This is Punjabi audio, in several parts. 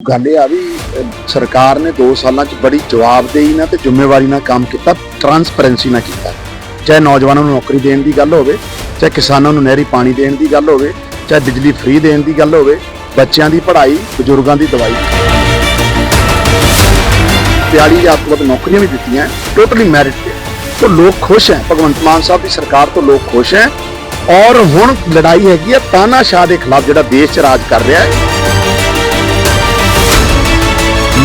ਗੱਲ ਇਹ ਆ ਵੀ ਸਰਕਾਰ ਨੇ 2 ਸਾਲਾਂ 'ਚ ਬੜੀ ਜਵਾਬਦੇਹੀ ਨਾਲ ਤੇ ਜ਼ਿੰਮੇਵਾਰੀ ਨਾਲ ਕੰਮ ਕੀਤਾ ਟਰਾਂਸਪੈਰੈਂਸੀ ਨਾਲ ਕੀਤਾ। ਚਾਹੇ ਨੌਜਵਾਨਾਂ ਨੂੰ ਨੌਕਰੀ ਦੇਣ ਦੀ ਗੱਲ ਹੋਵੇ, ਚਾਹੇ ਕਿਸਾਨਾਂ ਨੂੰ ਨਹਿਰੀ ਪਾਣੀ ਦੇਣ ਦੀ ਗੱਲ ਹੋਵੇ, ਚਾਹੇ ਬਿਜਲੀ ਫ੍ਰੀ ਦੇਣ ਦੀ ਗੱਲ ਹੋਵੇ, ਬੱਚਿਆਂ ਦੀ ਪੜ੍ਹਾਈ, ਬਜ਼ੁਰਗਾਂ ਦੀ ਦਵਾਈ। 40000 ਤੋਂ ਵੱਧ ਨੌਕਰੀਆਂ ਵੀ ਦਿੱਤੀਆਂ ਟੋਟਲੀ ਮੈਰਿਟ ਤੇ। ਤੋਂ ਲੋਕ ਖੁਸ਼ ਹੈ, ਭਗਵੰਤ ਮਾਨ ਸਾਹਿਬ ਦੀ ਸਰਕਾਰ ਤੋਂ ਲੋਕ ਖੁਸ਼ ਹੈ। ਔਰ ਹੁਣ ਲੜਾਈ ਹੈਗੀ ਹੈ, ਤਾਨਾਸ਼ਾਹ ਦੇ ਖਿਲਾਫ ਜਿਹੜਾ ਦੇਸ਼ 'ਚ ਰਾਜ ਕਰ ਰਿਹਾ ਹੈ।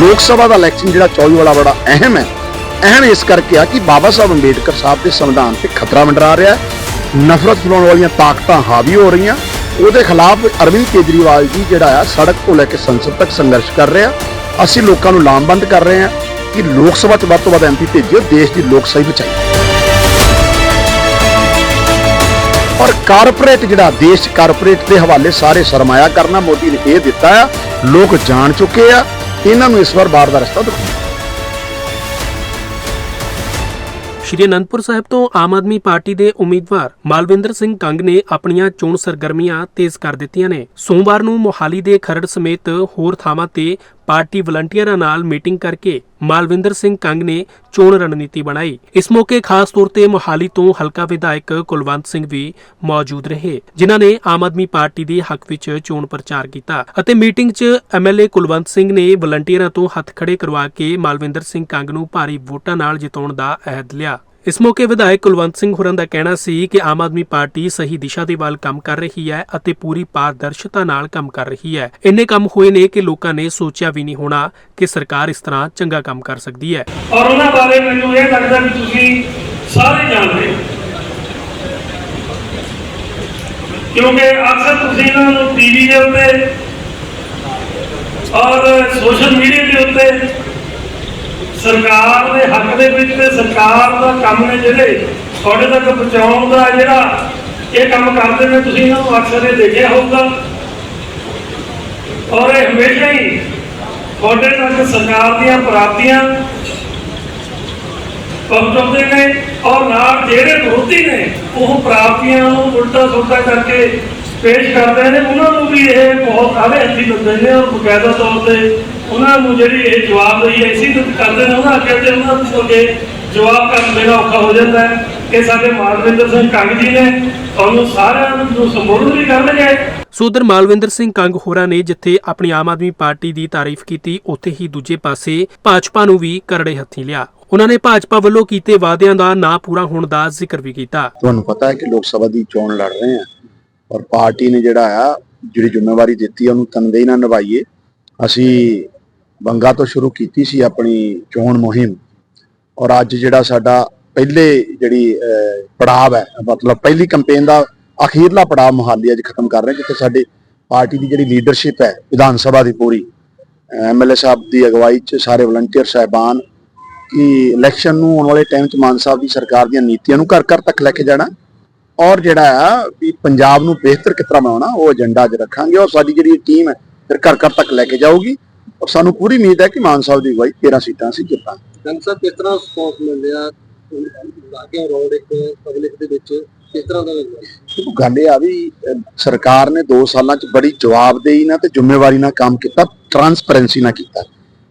ਲੋਕ ਸਭਾ ਦਾ ਇਲੈਕਸ਼ਨ ਜਿਹੜਾ 24 ਵਾਲਾ ਬੜਾ ਅਹਿਮ ਹੈ। ਅਹਿਮ ਇਸ ਕਰਕੇ ਆ ਕਿ ਬਾਬਾ ਸਾਹਿਬ ਅੰਬੇਡਕਰ ਸਾਹਿਬ ਦੇ ਸੰਵਿਧਾਨ ਤੇ ਖਤਰਾ ਮੰਡਰਾ ਰਿਹਾ ਨਫ਼ਰਤ ਫੈਲਾਉਣ ਵਾਲੀਆਂ ਤਾਕਤਾਂ ਹਾਵੀ ਹੋ ਰਹੀਆਂ। ਉਹਦੇ ਖਿਲਾਫ ਅਰਵਿੰਦ ਕੇਜਰੀਵਾਲ ਜੀ ਜਿਹੜਾ ਆ ਸੜਕ ਤੋਂ ਲੈ ਕੇ ਸੰਸਦ ਤੱਕ ਸੰਘਰਸ਼ ਕਰ ਰਿਹਾ। ਅਸੀਂ ਲੋਕਾਂ ਨੂੰ ਲਾਮਬੰਦ ਕਰ ਰਹੇ ਹਾਂ ਕਿ ਲੋਕ ਸਭਾ 'ਚ ਵੱਧ ਤੋਂ ਵੱਧ ਐਮਪੀ ਭੇਜਿਓ, ਦੇਸ਼ ਦੀ ਲੋਕਸ਼ਾਹੀ ਬਚਾਈਏ ਔਰ ਕਾਰਪੋਰੇਟ ਜਿਹੜਾ ਦੇਸ਼ ਕਾਰਪੋਰੇਟ ਦੇ ਹਵਾਲੇ ਸਾਰੇ ਸਰਮਾਇਆ ਕਰਨਾ ਮੋਦੀ ਨੇ ਇਹ ਦਿੱਤਾ ਆ। ਲੋਕ ਜਾਣ ਚੁੱਕੇ ਆ। ਇਹਨਾਂ ਨੂੰ ਇਸ ਵਾਰ ਬਾਹਰ ਦਾ ਰਸਤਾ ਦਿਖਾਉਣਾ ਸ਼੍ਰੀ ਅਨੰਦਪੁਰ ਸਾਹਿਬ ਤੋਂ ਆਮ ਆਦਮੀ ਪਾਰਟੀ ਦੇ ਉਮੀਦਵਾਰ ਮਾਲਵਿੰਦਰ ਸਿੰਘ ਕੰਗ ਨੇ ਆਪਣੀਆਂ ਚੋਣ ਸਰਗਰਮੀਆਂ ਤੇਜ਼ ਕਰ ਦਿੱਤੀਆਂ ਨੇ। ਸੋਮਵਾਰ ਨੂੰ ਮੋਹਾਲੀ ਦੇ ਖਰੜ ਸਮੇਤ ਹੋਰ ਥਾਵਾਂ ਤੇ ਪਾਰਟੀ ਵਲੰਟੀਅਰਾਂ ਨਾਲ ਮੀਟਿੰਗ ਕਰਕੇ ਮਾਲਵਿੰਦਰ ਸਿੰਘ ਕੰਗ ਨੇ ਚੋਣ ਰਣਨੀਤੀ ਬਣਾਈ। ਇਸ ਮੌਕੇ ਖਾਸ ਤੌਰ ਤੇ ਮੋਹਾਲੀ ਤੋਂ ਹਲਕਾ ਵਿਧਾਇਕ ਕੁਲਵੰਤ ਸਿੰਘ ਵੀ ਮੌਜੂਦ ਰਹੇ, ਜਿਨ੍ਹਾਂ ਨੇ ਆਮ ਆਦਮੀ ਪਾਰਟੀ ਦੇ ਹੱਕ ਵਿੱਚ ਚੋਣ ਪ੍ਰਚਾਰ ਕੀਤਾ ਅਤੇ ਮੀਟਿੰਗ 'ਚ ਐਮਐਲਏ ਕੁਲਵੰਤ ਸਿੰਘ ਨੇ ਵਲੰਟੀਅਰਾਂ ਤੋਂ ਹੱਥ ਖੜੇ ਕਰਵਾ ਕੇ ਮਾਲਵਿੰਦਰ ਸਿੰਘ ਕੰਗ ਨੂੰ ਭਾਰੀ ਵੋਟਾਂ ਨਾਲ ਜਿਤਾਉਣ ਦਾ ਅਹਿਦ ਲਿਆ। ਇਸ ਮੌਕੇ ਵਿਧਾਇਕ ਕੁਲਵੰਤ ਸਿੰਘ ਹੋਰਾਂ ਦਾ ਕਹਿਣਾ ਸੀ ਕਿ ਆਮ ਆਦਮੀ ਪਾਰਟੀ ਸਹੀ ਦਿਸ਼ਾ ਦੇ ਵੱਲ ਕੰਮ ਕਰ ਰਹੀ ਹੈ ਅਤੇ ਪੂਰੀ ਪਾਰਦਰਸ਼ਤਾ ਨਾਲ ਕੰਮ ਕਰ ਰਹੀ ਹੈ। ਇੰਨੇ ਕੰਮ ਹੋਏ ਨੇ ਕਿ ਲੋਕਾਂ ਨੇ ਸੋਚਿਆ ਵੀ ਨਹੀਂ ਹੋਣਾ ਕਿ ਸਰਕਾਰ ਇਸ ਤਰ੍ਹਾਂ ਚੰਗਾ ਕੰਮ ਕਰ ਸਕਦੀ ਹੈ। ਔਰ ਉਹਨਾਂ ਬਾਰੇ ਮੈਨੂੰ ਇਹ ਲੱਗਦਾ ਵੀ ਤੁਸੀਂ ਸਾਰੇ ਜਾਣਦੇ ਹੋ। ਕਿਉਂਕਿ ਅਕਸਰ ਤੁਸੀਂ ਇਹਨਾਂ ਨੂੰ ਟੀਵੀ ਦੇ ਉੱਤੇ ਔਰ ਸੋਸ਼ਲ ਮੀਡੀਆ ਦੇ ਉੱਤੇ ਸਰਕਾਰ ਦੇ ਹੱਕ ਦੇ ਵਿੱਚ ਤੇ ਸਰਕਾਰ ਦਾ ਕੰਮ ਨੇ ਜਿਹੜੇ ਤੁਹਾਡੇ ਤੱਕ ਪਹੁੰਚਾਉਣ ਦਾ ਜਿਹੜਾ ਇਹ ਕੰਮ ਕਰਦੇ ਨੇ, ਤੁਸੀਂ ਇਹਨਾਂ ਨੂੰ ਅਕਸਰ ਇਹ ਦੇਖਿਆ ਹੋਊਗਾ। ਔਰ ਇਹ ਹਮੇਸ਼ਾ ਹੀ ਤੁਹਾਡੇ ਤੱਕ ਸਰਕਾਰ ਦੀਆਂ ਪ੍ਰਾਪਤੀਆਂ ਪਹੁੰਚਾਉਂਦੇ ਨੇ ਔਰ ਨਾਲ ਜਿਹੜੇ ਵਿਰੋਧੀ ਨੇ, ਉਹ ਪ੍ਰਾਪਤੀਆਂ ਨੂੰ ਉਲਟਾ ਸੁਲਟਾ ਕਰਕੇ ਪੇਸ਼ ਕਰਦੇ ਨੇ। ਉਹਨਾਂ ਨੂੰ ਵੀ ਇਹ ਬਹੁਤ ਸਾਰੇ ਅੱਛੀ ਦਿੰਦੇ ਨੇ ਔਰ ਬਕਾਇਦਾ ਤੌਰ ਤੇ ਉਹਨਾਂ ਨੂੰ ਜਿਹੜੀ ਇਹ ਜਵਾਬ ਦਈ ਐਸੀ ਕਰਦੇ ਨੇ ਉਹਨਾਂ ਅੱਗੇ ਤੇ ਉਹਨਾਂ ਨੂੰ ਅੱਗੇ ਜਵਾਬ ਕਰਨ ਦੇਣਾ ਔਖਾ ਹੋ ਜਾਂਦਾ ਹੈ ਕਿ ਸਾਡੇ ਮਾਲਵਿੰਦਰ ਸਿੰਘ ਕੰਗ ਜੀ ਨੇ ਤੁਹਾਨੂੰ ਸਾਰਿਆਂ ਨੂੰ ਸੰਬੋਧਨ ਵੀ ਕਰਨਗੇ ਸੋ ਉਧਰ ਮਾਲਵਿੰਦਰ ਸਿੰਘ ਕੰਗ ਹੋਰਾਂ ਨੇ ਜਿੱਥੇ ਆਪਣੀ ਆਮ ਆਦਮੀ ਪਾਰਟੀ ਦੀ ਤਾਰੀਫ ਕੀਤੀ ਉੱਥੇ ਹੀ ਦੂਜੇ ਪਾਸੇ ਭਾਜਪਾ ਨੂੰ ਵੀ ਕਰੜੇ ਹੱਥੀਂ ਲਿਆ। ਉਹਨਾਂ ਨੇ ਭਾਜਪਾ ਵੱਲੋਂ ਕੀਤੇ ਵਾਅਦਿਆਂ ਦਾ ਨਾ ਪੂਰਾ ਹੋਣ ਦਾ ਜ਼ਿਕਰ ਵੀ ਕੀਤਾ। ਤੁਹਾਨੂੰ ਪਤਾ ਹੈ ਕਿ ਲੋਕ ਸਭਾ ਦੀ ਚੋਣ ਲੜ ਰਹੇ ਆ ਔਰ ਪਾਰਟੀ ਨੇ ਜਿਹੜਾ ਆ ਜਿਹੜੀ ਜ਼ਿੰਮੇਵਾਰੀ ਦਿੱਤੀ ਆ ਉਹਨੂੰ ਤਨਦੇਹੀ ਨਾਲ ਨਿਭਾਈਏ। ਅਸੀਂ ਬੰਗਾ ਤੋਂ ਸ਼ੁਰੂ ਕੀਤੀ ਸੀ ਆਪਣੀ ਚੋਣ ਮੁਹਿੰਮ। ਔਰ ਅੱਜ ਜਿਹੜਾ ਸਾਡਾ ਪਹਿਲੇ ਜਿਹੜੀ ਅਹ, ਪੜਾਅ ਹੈ ਮਤਲਬ ਪਹਿਲੀ ਕੈਂਪੇਨ ਦਾ ਅਖੀਰਲਾ ਪੜਾਅ ਮੁਹਾਲੀ ਅੱਜ ਖਤਮ ਕਰ ਰਹੇ ਜਿੱਥੇ ਸਾਡੇ ਪਾਰਟੀ ਦੀ ਜਿਹੜੀ ਲੀਡਰਸ਼ਿਪ ਹੈ ਵਿਧਾਨ ਸਭਾ ਦੀ ਪੂਰੀ ਐਮਐਲਏ ਸਾਹਿਬ ਦੀ ਅਗਵਾਈ 'ਚ ਸਾਰੇ ਵਲੰਟੀਅਰ ਸਹਿਬਾਨ ਕਿ ਇਲੈਕਸ਼ਨ ਨੂੰ ਆਉਣ ਵਾਲੇ ਟਾਈਮ 'ਚ ਮਾਨ ਸਾਹਿਬ ਦੀ ਸਰਕਾਰ ਦੀਆਂ ਨੀਤੀਆਂ ਨੂੰ ਘਰ ਘਰ ਤੱਕ ਲੈ ਕੇ ਜਾਣਾ। ਔਰ ਜਿਹੜਾ ਆ ਵੀ ਪੰਜਾਬ ਨੂੰ ਬਿਹਤਰ ਕਿਸ ਤਰ੍ਹਾਂ ਬਣਾਉਣਾ ਉਹ ਏਜੰਡਾ ਅੱਜ ਰੱਖਾਂਗੇ। ਔਰ ਸਾਡੀ ਜਿਹੜੀ ਟੀਮ ਹੈ ਫਿਰ ਘਰ ਘਰ ਤੱਕ ਲੈ ਕੇ ਜਾਊਗੀ। ਔਰ ਸਾਨੂੰ ਪੂਰੀ ਉਮੀਦ ਹੈ ਕਿ ਮਾਨ ਸਾਹਿਬ ਦੀ ਅਗਵਾਈ 13 ਸੀਟਾਂ ਅਸੀਂ ਜਿੱਤਾਂਗੇ ਜੰਗ ਸਾਹਿਬ ਕਿਸ ਤਰ੍ਹਾਂ ਰਿਸਪੌਂਸ ਮਿਲ ਰਿਹਾ ਲਾਗੇ ਰੋਡ ਇੱਕ ਪਬਲਿਕ ਦੇ ਵਿੱਚ ਕਿਸ ਤਰ੍ਹਾਂ ਦਾ ਲੱਗਦਾ ਦੇਖੋ ਗੱਲ ਇਹ ਆ ਵੀ ਅਹ, ਸਰਕਾਰ ਨੇ 2 ਸਾਲਾਂ 'ਚ ਬੜੀ ਜਵਾਬਦੇਹੀ ਨਾਲ ਤੇ ਜ਼ਿੰਮੇਵਾਰੀ ਨਾਲ ਕੰਮ ਕੀਤਾ ਟਰਾਂਸਪੇਰੈਂਸੀ ਨਾਲ ਕੀਤਾ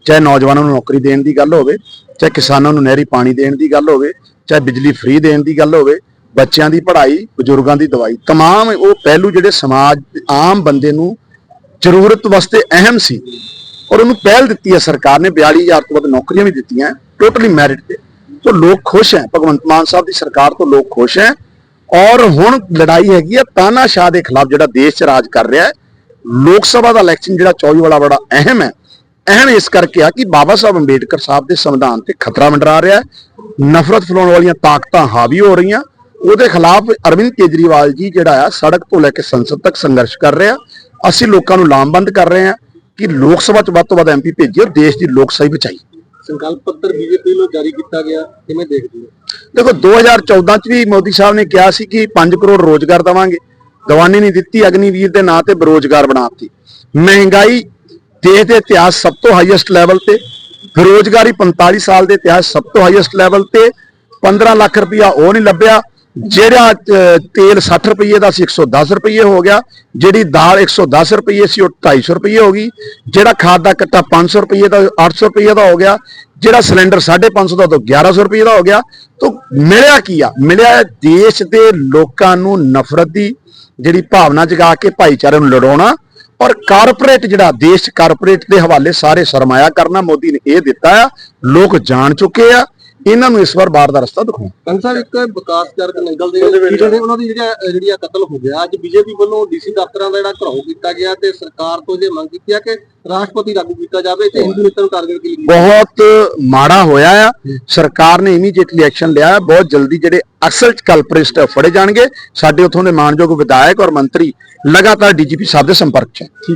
ਚਾਹੇ ਨੌਜਵਾਨਾਂ ਨੂੰ ਨੌਕਰੀ ਦੇਣ ਦੀ ਗੱਲ ਹੋਵੇ ਚਾਹੇ ਕਿਸਾਨਾਂ ਨੂੰ ਨਹਿਰੀ ਪਾਣੀ ਦੇਣ ਦੀ ਗੱਲ ਹੋਵੇ ਚਾਹੇ ਬਿਜਲੀ ਫ੍ਰੀ ਦੇਣ ਦੀ ਗੱਲ ਹੋਵੇ ਬੱਚਿਆਂ ਦੀ ਪੜ੍ਹਾਈ ਬਜ਼ੁਰਗਾਂ ਦੀ ਦਵਾਈ तमाम ਉਹ ਪਹਿਲੂ ਜਿਹੜੇ ਸਮਾਜ ਦੇ ਆਮ ਬੰਦੇ ਨੂੰ ਜ਼ਰੂਰਤ ਵਾਸਤੇ ਅਹਿਮ ਸੀ ਔਰ ਉਹਨੂੰ ਪਹਿਲ ਦਿੱਤੀ ਹੈ ਸਰਕਾਰ ਨੇ 42000 ਤੋਂ ਵੱਧ ਨੌਕਰੀਆਂ ਵੀ ਦਿੱਤੀਆਂ ਟੋਟਲੀ ਮੈਰਿਟ ਤੇ। ਤੋਂ ਲੋਕ ਖੁਸ਼ ਹੈ, ਭਗਵੰਤ ਮਾਨ ਸਾਹਿਬ ਦੀ ਸਰਕਾਰ ਤੋਂ ਲੋਕ ਖੁਸ਼ ਹੈ। ਔਰ ਹੁਣ ਲੜਾਈ ਹੈਗੀ ਹੈ ਤਾਨਾਸ਼ਾਹ ਦੇ ਖਿਲਾਫ ਜਿਹੜਾ ਦੇਸ਼ 'ਚ ਰਾਜ ਕਰ ਰਿਹਾ ਹੈ, ਲੋਕ ਸਭਾ ਦਾ ਇਲੈਕਸ਼ਨ ਜਿਹੜਾ 24 ਵਾਲਾ ਬੜਾ ਅਹਿਮ ਹੈ। ਅਹਿਮ ਇਸ ਕਰਕੇ ਆ ਕਿ ਬਾਬਾ ਸਾਹਿਬ ਅੰਬੇਡਕਰ ਸਾਹਿਬ ਦੇ ਸੰਵਿਧਾਨ ਤੇ ਖਤਰਾ ਮੰਡਰਾ ਰਿਹਾ ਹੈ। ਨਫ਼ਰਤ ਫੈਲਾਉਣ ਵਾਲੀਆਂ ਤਾਕਤਾਂ ਹਾਵੀ ਹੋ ਰਹੀਆਂ। ਉਹਦੇ ਖਿਲਾਫ ਅਰਵਿੰਦ ਕੇਜਰੀਵਾਲ ਜੀ ਜਿਹੜਾ ਆ, ਸੜਕ ਤੋਂ ਲੈ ਕੇ ਸੰਸਦ ਤੱਕ ਸੰਘਰਸ਼ ਕਰ ਰਿਹਾ। ਅਸੀਂ ਲੋਕਾਂ ਨੂੰ ਲਾਮਬੰਦ ਕਰ ਰਹੇ ਹਾਂ। ਕਿ ਲੋਕ ਸਭਾ 'ਚ ਵੱਧ ਤੋਂ ਵੱਧ ਐਮਪੀ ਭੇਜਿਓ ਦੇਸ਼ ਦੀ ਲੋਕਸ਼ਾਹੀ ਬਚਾਈ। ਸੰਕਲਪ ਪੱਤਰ ਬੀਜੇਪੀ ਵੱਲੋਂ ਜਾਰੀ ਕੀਤਾ ਗਿਆ ਕਿਵੇਂ ਦੇਖਦੇ ਹੋ। ਦੇਖੋ 2014 ਚ ਵੀ ਮੋਦੀ ਸਾਹਿਬ ਨੇ ਕਿਹਾ ਸੀ ਕਿ 5 ਕਰੋੜ ਰੋਜ਼ਗਾਰ ਦਵਾਂਗੇ। ਦਵਾਨੀ ਨਹੀਂ ਦਿੱਤੀ ਅਗਨੀਵੀਰ ਦੇ ਨਾਂ ਤੇ ਬੇਰੋਜ਼ਗਾਰ ਬਣਾਤੀ ਮਹਿੰਗਾਈ ਦੇਸ਼ ਦੇ ਇਤਿਹਾਸ ਸਭ ਤੋਂ ਹਾਈਐਸਟ ਲੈਵਲ ਤੇ ਬੇਰੋਜ਼ਗਾਰੀ 45 ਸਾਲ ਦੇ ਇਤਿਹਾਸ ਸਭ ਤੋਂ ਹਾਈਐਸਟ ਲੈਵਲ ਤੇ 15 ਲੱਖ ਰੁਪਇਆ ਉਹ ਨਹੀਂ ਲੱਭਿਆ। ਜਿਹੜਾ ਅਹ, ਤੇਲ 60 ਰੁਪਏ ਦਾ ਸੀ 110 ਰੁਪਏ ਹੋ ਗਿਆ। ਜਿਹੜੀ ਦਾਲ 110 ਰੁਪਏ ਸੀ ਉਹ 250 ਰੁਪਏ ਹੋ ਗਈ। ਜਿਹੜਾ ਖਾਦ ਦਾ ਕੱਟਾ 500 ਰੁਪਏ ਦਾ 800 ਰੁਪਏ ਦਾ ਹੋ ਗਿਆ। ਜਿਹੜਾ ਸਿਲੰਡਰ 550 ਦਾ ਤੋਂ 1100 ਰੁਪਏ ਦਾ ਹੋ ਗਿਆ। ਤੋਂ ਮਿਲਿਆ ਕੀ ਆ? ਮਿਲਿਆ ਦੇਸ਼ ਦੇ ਲੋਕਾਂ ਨੂੰ ਨਫ਼ਰਤ ਦੀ ਜਿਹੜੀ ਭਾਵਨਾ ਜਗਾ ਕੇ ਭਾਈਚਾਰੇ ਨੂੰ ਲੜਾਉਣਾ। ਔਰ ਕਾਰਪੋਰੇਟ ਜਿਹੜਾ ਦੇਸ਼ ਕਾਰਪੋਰੇਟ ਦੇ ਹਵਾਲੇ ਸਾਰੇ ਸਰਮਾਇਆ ਕਰਨਾ ਮੋਦੀ ਨੇ ਇਹ ਦਿੱਤਾ ਆ। ਲੋਕ ਜਾਣ ਚੁੱਕੇ ਆ। ਇਹਨਾਂ ਨੂੰ ਇਸ ਵਾਰ ਬਾਹਰ ਦਾ ਰਸਤਾ ਦਿਖਾਉਣਾ ਕੰਗ ਸਾਹਿਬ ਇੱਕ ਵਿਕਾਸ ਚਰਕ ਨੰਗਲ ਦੇ ਜਿਹੜੇ ਉਹਨਾਂ ਦੀ ਜਿਹੜਾ ਜਿਹੜੀ ਆ ਕਤਲ ਹੋ ਗਿਆ ਅੱਜ ਬੀਜੇਪੀ ਵੱਲੋਂ ਡੀਸੀ ਦਫ਼ਤਰਾਂ ਦਾ ਜਿਹੜਾ ਘਰਾਓ ਕੀਤਾ ਗਿਆ ਤੇ ਸਰਕਾਰ ਤੋਂ ਜੇ ਮੰਗ ਕੀਤੀ ਆ ਕਿ ਰਾਸ਼ਟਰਪਤੀ ਲਾਗੂ ਕੀਤਾ ਜਾਵੇ ਤੇ ਹਿੰਦੂ ਨੇਤਾ ਨੂੰ ਟਾਰਗੇਟ ਕੀਤੀ ਬਹੁਤ ਮਾੜਾ ਹੋਇਆ ਆ। ਸਰਕਾਰ ਨੇ ਇਮੀਡੀਏਟਲੀ ਐਕਸ਼ਨ ਲਿਆ ਬਹੁਤ ਜਲਦੀ ਜਿਹੜੇ ਅਸਲ ਕਲਪਰਿਸਟ ਫੜੇ ਜਾਣਗੇ। ਸਾਡੇ ਉੱਥੋਂ ਦੇ ਮਾਨਯੋਗ ਵਿਧਾਇਕ ਔਰ ਮੰਤਰੀ ਲਗਾਤਾਰ ਡੀਜੀਪੀ ਸਾਹਿਬ ਦੇ ਸੰਪਰਕ 'ਚ ਹੈ।